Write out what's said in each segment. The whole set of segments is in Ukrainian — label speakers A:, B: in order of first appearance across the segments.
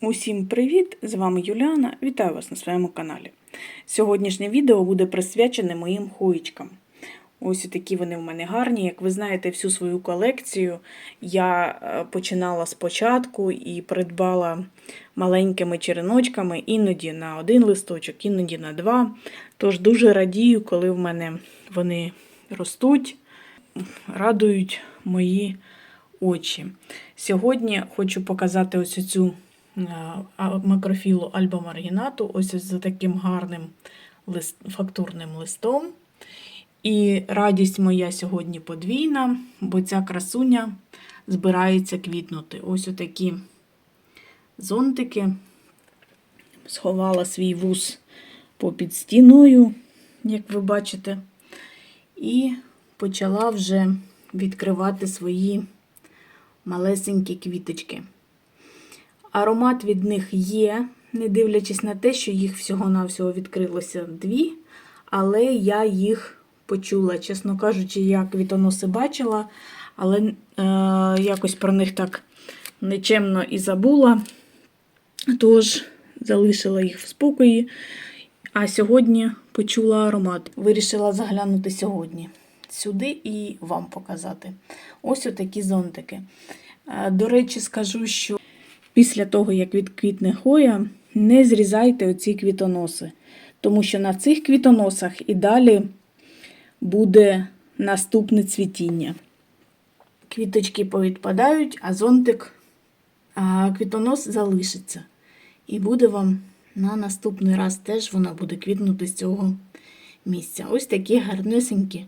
A: Усім привіт! З вами Юліана. Вітаю вас на своєму каналі. Сьогоднішнє відео буде присвячене моїм хоїчкам. Ось такі вони в мене гарні. Як ви знаєте, всю свою колекцію я е, починала спочатку і придбала маленькими череночками, іноді на один листочок, іноді на два. Тож дуже радію, коли в мене вони ростуть, радують мої очі. Сьогодні хочу показати ось цю макрофілу Альба Маргінату, ось ось за таким гарним лист, фактурним листом. І радість моя сьогодні подвійна, бо ця красуня збирається квітнути. Ось отакі зонтики. Сховала свій вус попід стіною, як ви бачите, і почала вже відкривати свої малесенькі квіточки. Аромат від них є, не дивлячись на те, що їх всього-навсього відкрилося дві, але я їх почула. Чесно кажучи, я квітоноси бачила, але е, якось про них так нечемно і забула. Тож залишила їх в спокої. А сьогодні почула аромат. Вирішила заглянути сьогодні сюди і вам показати. Ось отакі зонтики. Е, До речі, скажу, що після того, як відквітне хоя, не зрізайте оці квітоноси, тому що на цих квітоносах і далі буде наступне цвітіння. Квіточки повідпадають, а зонтик, а квітонос залишиться. І буде вам на наступний раз теж вона буде квітнути з цього місця. Ось такі гарнесенькі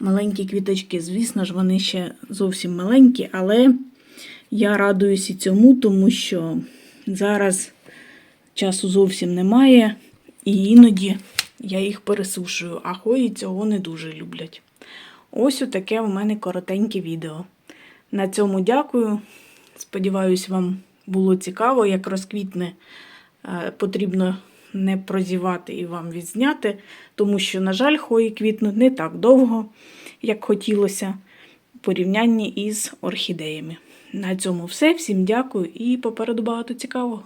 A: маленькі квіточки. Звісно ж, вони ще зовсім маленькі, але я радуюся цьому, тому що зараз часу зовсім немає, і іноді я їх пересушую, а хої цього не дуже люблять. Ось отаке у мене коротеньке відео. На цьому дякую. Сподіваюсь, вам було цікаво, як розквітне. Е, Потрібно не прозівати і вам відзняти, тому що, на жаль, хої квітнуть не так довго, як хотілося, в порівнянні із орхідеями. На цьому все. Всім дякую і попереду багато цікавого.